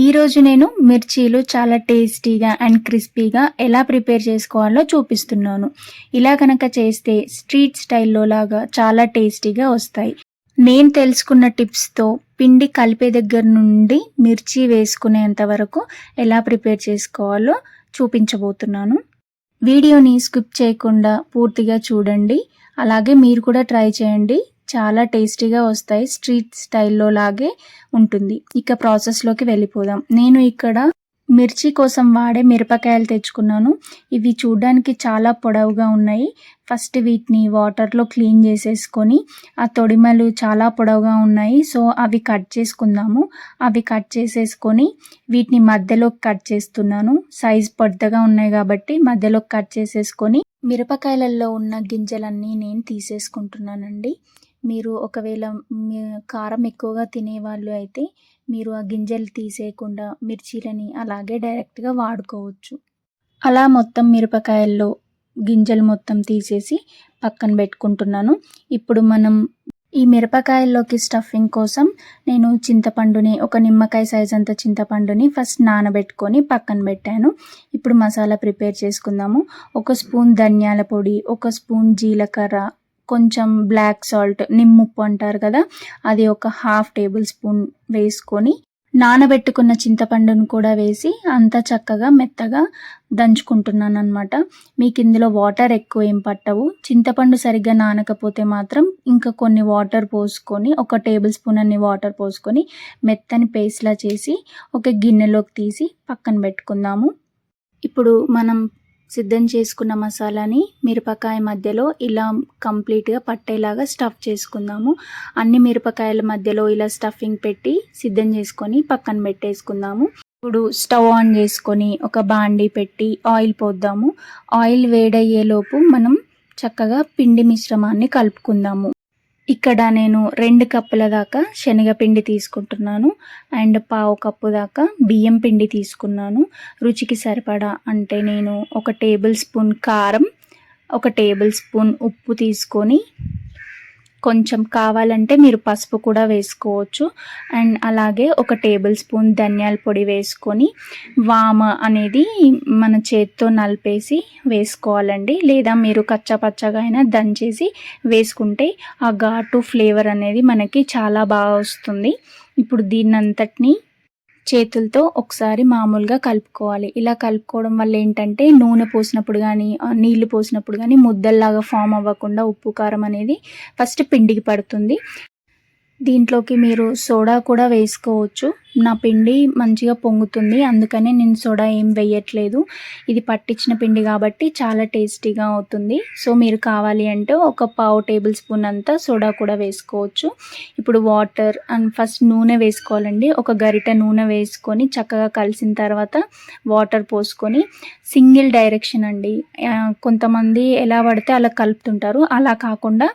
ఈరోజు నేను మిర్చీలు చాలా టేస్టీగా అండ్ క్రిస్పీగా ఎలా ప్రిపేర్ చేసుకోవాలో చూపిస్తున్నాను. ఇలా కనుక చేస్తే స్ట్రీట్ స్టైల్లో లాగా చాలా టేస్టీగా వస్తాయి. నేను తెలుసుకున్న టిప్స్తో పిండి కలిపే దగ్గర నుండి మిర్చి వేసుకునేంత వరకు ఎలా ప్రిపేర్ చేసుకోవాలో చూపించబోతున్నాను. వీడియోని స్కిప్ చేయకుండా పూర్తిగా చూడండి. అలాగే మీరు కూడా ట్రై చేయండి. చాలా టేస్టీగా వస్తాయి స్ట్రీట్ స్టైల్లో లాగే ఉంటుంది. ఇక ప్రాసెస్లోకి వెళ్ళిపోదాం. నేను ఇక్కడ మిర్చి కోసం వాడే మిరపకాయలు తెచ్చుకున్నాను. ఇవి చూడడానికి చాలా పొడవుగా ఉన్నాయి. ఫస్ట్ వీటిని వాటర్లో క్లీన్ చేసేసుకొని ఆ తొడిమలు చాలా పొడవుగా ఉన్నాయి. సో అవి కట్ చేసుకుందాము. అవి కట్ చేసేసుకొని వీటిని మధ్యలో కట్ చేస్తున్నాను. సైజ్ పెద్దగా ఉన్నాయి కాబట్టి మధ్యలో కట్ చేసేసుకొని మిరపకాయలలో ఉన్న గింజలన్నీ నేను తీసేసుకుంటున్నానండి. మీరు ఒకవేళ కారం ఎక్కువగా తినేవాళ్ళు అయితే మీరు ఆ గింజలు తీసేయకుండా మిర్చీలని అలాగే డైరెక్ట్గా వాడుకోవచ్చు. అలా మొత్తం మిరపకాయల్లో గింజలు మొత్తం తీసేసి పక్కన పెట్టుకుంటున్నాను. ఇప్పుడు మనం ఈ మిరపకాయల్లోకి స్టఫింగ్ కోసం నేను చింతపండుని ఒక నిమ్మకాయ సైజ్ అంత చింతపండుని ఫస్ట్ నానబెట్టుకొని పక్కన పెట్టాను. ఇప్పుడు మసాలా ప్రిపేర్ చేసుకుందాము. ఒక స్పూన్ ధనియాల పొడి ఒక స్పూన్ జీలకర్ర కొంచెం బ్లాక్ సాల్ట్ నిమ్ముప్పు అంటారు కదా అది ఒక హాఫ్ టేబుల్ స్పూన్ వేసుకొని నానబెట్టుకున్న చింతపండును కూడా వేసి అంత చక్కగా మెత్తగా దంచుకుంటున్నాను అనమాట మీకు ఇందులో వాటర్ ఎక్కువ ఏం పట్టవు. చింతపండు సరిగ్గా నానకపోతే మాత్రం ఇంకా కొన్ని వాటర్ పోసుకొని ఒక టేబుల్ స్పూన్ అన్ని వాటర్ పోసుకొని మెత్తని పేస్ట్లా చేసి ఒక గిన్నెలోకి తీసి పక్కన పెట్టుకుందాము. ఇప్పుడు మనం సిద్ధం చేసుకున్న మసాలాని మిరపకాయ మధ్యలో ఇలా కంప్లీట్గా పట్టేలాగా స్టఫ్ చేసుకుందాము. అన్ని మిరపకాయల మధ్యలో ఇలా స్టఫింగ్ పెట్టి సిద్ధం చేసుకొని పక్కన పెట్టేసుకుందాము. ఇప్పుడు స్టవ్ ఆన్ చేసుకొని ఒక బాండీ పెట్టి ఆయిల్ పోద్దాము. ఆయిల్ వేడయ్యేలోపు మనం చక్కగా పిండి మిశ్రమాన్ని కలుపుకుందాము. ఇక్కడ నేను రెండు కప్పుల దాకా శనగపిండి తీసుకుంటున్నాను అండ్ పావు కప్పు దాకా బియ్యం పిండి తీసుకున్నాను. రుచికి సరిపడా అంటే నేను ఒక టేబుల్ స్పూన్ కారం ఒక టేబుల్ స్పూన్ ఉప్పు తీసుకొని కొంచెం కావాలంటే మీరు పసుపు కూడా వేసుకోవచ్చు. అండ్ అలాగే ఒక టేబుల్ స్పూన్ ధనియాల పొడి వేసుకొని వామ అనేది మన చేతితో నలిపేసి వేసుకోవాలండి. లేదా మీరు కచ్చపచ్చగా అయినా దంచేసి వేసుకుంటే ఆ ఘాటు ఫ్లేవర్ అనేది మనకి చాలా బాగా వస్తుంది. ఇప్పుడు దీన్నంతటిని చేతులతో ఒకసారి మామూలుగా కలుపుకోవాలి. ఇలా కలుపుకోవడం వల్ల ఏంటంటే నూనె పోసినప్పుడు కానీ నీళ్ళు పోసినప్పుడు కానీ ముద్దల్లాగా ఫామ్ అవ్వకుండా ఉప్పు కారం అనేది ఫస్ట్ పిండికి పడుతుంది. దీంట్లోకి మీరు సోడా కూడా వేసుకోవచ్చు. నా పిండి మంచిగా పొంగుతుంది. అందుకనే నేను సోడా ఏం వేయట్లేదు. ఇది పట్టించిన పిండి కాబట్టి చాలా టేస్టీగా అవుతుంది. సో మీరు కావాలి అంటే ఒక పావు టేబుల్ స్పూన్ అంతా సోడా కూడా వేసుకోవచ్చు. ఇప్పుడు వాటర్ అండ్ ఫస్ట్ నూనె వేసుకోవాలండి. ఒక గరిట నూనె వేసుకొని చక్కగా కలిసిన తర్వాత వాటర్ పోసుకొని సింగిల్ డైరెక్షన్ అండి. కొంతమంది ఎలా పడితే అలా కలుపుతుంటారు. అలా కాకుండా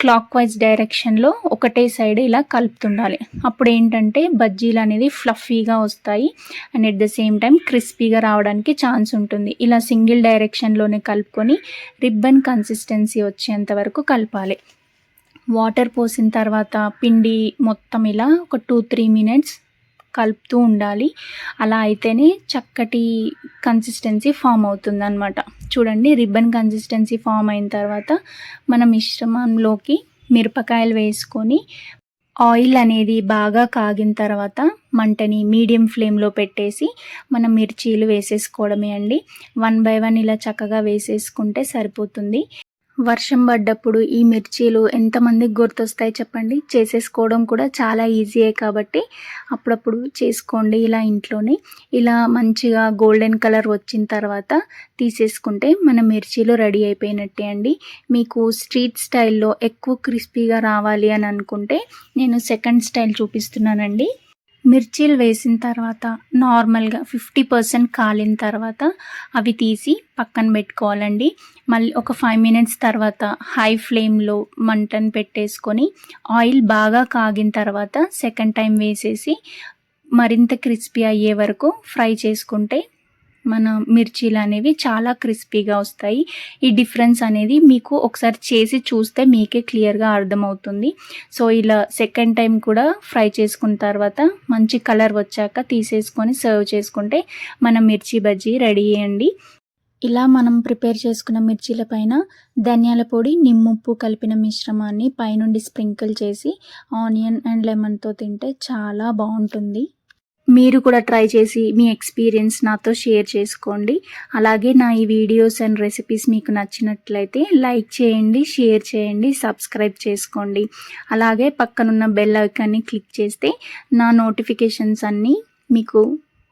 క్లాక్ వైజ్ డైరెక్షన్లో ఒకటే సైడ్ ఇలా కలుపుతుండాలి. అప్పుడు ఏంటంటే బజ్జీలు అనేది ఫ్లఫీగా వస్తాయి and at the same time క్రిస్పీగా రావడానికి ఛాన్స్ ఉంటుంది. ఇలా సింగిల్ డైరెక్షన్లోనే కలుపుకొని రిబ్బన్ కన్సిస్టెన్సీ వచ్చేంత వరకు కలపాలి. వాటర్ పోసిన తర్వాత పిండి మొత్తం ఇలా ఒక టూ త్రీ మినిట్స్ కలుపుతూ ఉండాలి. అలా అయితేనే చక్కటి కన్సిస్టెన్సీ ఫామ్ అవుతుందన్నమాట. చూడండి రిబ్బన్ కన్సిస్టెన్సీ ఫామ్ అయిన తర్వాత మన మిశ్రమంలోకి మిరపకాయలు వేసుకొని ఆయిల్ అనేది బాగా కాగిన తర్వాత మంటని మీడియం ఫ్లేమ్లో పెట్టేసి మనం మిర్చీలు వేసేసుకోవడమే అండి. వన్ బై వన్ ఇలా చక్కగా వేసేసుకుంటే సరిపోతుంది. వర్షం పడ్డప్పుడు ఈ మిర్చీలు ఎంతమందికి గుర్తొస్తాయి చెప్పండి? చేసేసుకోవడం కూడా చాలా ఈజీయే కాబట్టి అప్పుడప్పుడు చేసుకోండి ఇలా ఇంట్లోనే. ఇలా మంచిగా గోల్డెన్ కలర్ వచ్చిన తర్వాత తీసేసుకుంటే మన మిర్చీలు రెడీ అయిపోయినట్టే అండి. మీకు స్ట్రీట్ స్టైల్లో ఎక్కువ క్రిస్పీగా రావాలి అని అనుకుంటే నేను సెకండ్ స్టైల్ చూపిస్తున్నానండి. మిర్చీలు వేసిన తర్వాత నార్మల్గా ఫిఫ్టీ పర్సెంట్ కాలిన తర్వాత అవి తీసి పక్కన పెట్టుకోవాలండి. మళ్ళీ ఒక ఫైవ్ మినిట్స్ తర్వాత హై ఫ్లేమ్లో మంటను పెట్టేసుకొని ఆయిల్ బాగా కాగిన తర్వాత సెకండ్ టైం వేసేసి మరింత క్రిస్పీ అయ్యే వరకు ఫ్రై చేసుకుంటే మన మిర్చీలు అనేవి చాలా క్రిస్పీగా వస్తాయి. ఈ డిఫరెన్స్ అనేది మీకు ఒకసారి చేసి చూస్తే మీకే క్లియర్గా అర్థమవుతుంది. సో ఇలా సెకండ్ టైం కూడా ఫ్రై చేసుకున్న తర్వాత మంచి కలర్ వచ్చాక తీసేసుకొని సర్వ్ చేసుకుంటే మన మిర్చి బజ్జీ రెడీ అయ్యండి. ఇలా మనం ప్రిపేర్ చేసుకున్న మిర్చీల పైన ధనియాల పొడి నిమ్ముప్పు కలిపిన మిశ్రమాన్ని పైనుండి స్ప్రింకిల్ చేసి ఆనియన్ అండ్ లెమన్తో తింటే చాలా బాగుంటుంది. మీరు కూడా ట్రై చేసి మీ ఎక్స్పీరియన్స్ నాతో షేర్ చేసుకోండి. అలాగే నా ఈ వీడియోస్ అండ్ రెసిపీస్ మీకు నచ్చినట్లయితే లైక్ చేయండి షేర్ చేయండి సబ్స్క్రైబ్ చేసుకోండి. అలాగే పక్కనున్న బెల్ ఐకాన్ని క్లిక్ చేస్తే నా నోటిఫికేషన్స్ అన్నీ మీకు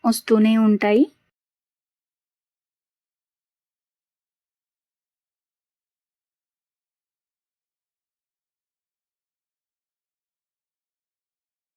వస్తూనే ఉంటాయి.